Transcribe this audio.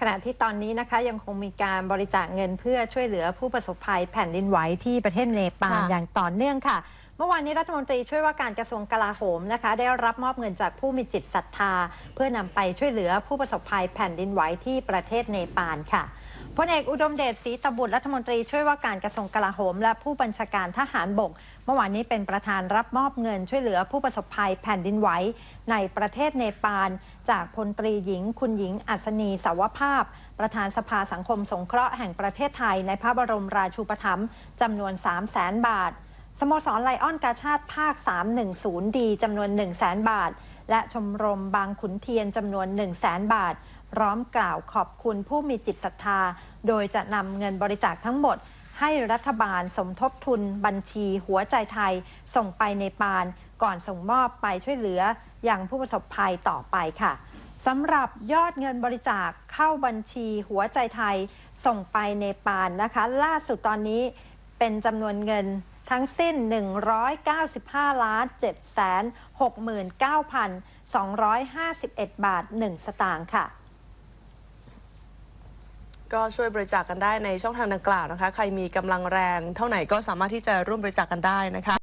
ขณะที่ตอนนี้นะคะยังคงมีการบริจาคเงินเพื่อช่วยเหลือผู้ประสบภัยแผ่นดินไหวที่ประเทศเนปาลค่ะ อย่างต่อเนื่องค่ะ เมื่อวานนี้รัฐมนตรีช่วยว่าการกระทรวงกลาโหมนะคะ ได้รับมอบเงินจากผู้มีจิตศรัทธา เพื่อนำไปช่วยเหลือผู้ประสบภัยแผ่นดินไหวที่ประเทศเนปาลค่ะ พลเอกอุดมเดชศรีตบุตรรัฐมนตรีช่วยว่าการกระทรวงกลาโหม และผู้บัญชาการทหารบก เมื่อวานนี้เป็นประธานรับมอบเงินช่วยเหลือผู้ประสบภัยแผ่นดินไหวในประเทศเนปาล จากพลตรีหญิง คุณหญิงอัศนีสาวภาพ ประธานสภาสังคมสงเคราะห์แห่งประเทศไทยในพระบรมราชูปถัมภ์จำนวน 3 0 0แสนบาทสโมสรไลออนกาชาติภาค 310 ดีจำนวน 1 0 0 0 0แสนบาท และชมรมบางขุนเทียนจำนวน 1 0 0 0 0แสนบาท ร้อมกล่าวขอบคุณผู้มีจิตศรัทธา โดยจะนำเงินบริจาคทั้งหมด ให้รัฐบาลสมทบทุนบัญชีหัวใจไทย ส่งไปในปาน ก่อนส่งมอบไปช่วยเหลืออย่างผู้ประสบภัยต่อไปค่ะสำหรับยอดเงินบริจาคเข้าบัญชีหัวใจไทย ส่งไปในปานนะคะ ล่าสุดตอนนี้เป็นจำนวนเงินทั้งสิ้น 195ล้าน7แสน69,251 บาท 1 สตางค์ค่ะ ก็ช่วยบริจาคกันได้ในช่องทางดังกล่าวนะคะ ใครมีกำลังแรงเท่าไหร่ก็สามารถที่จะร่วมบริจาคกันได้นะคะ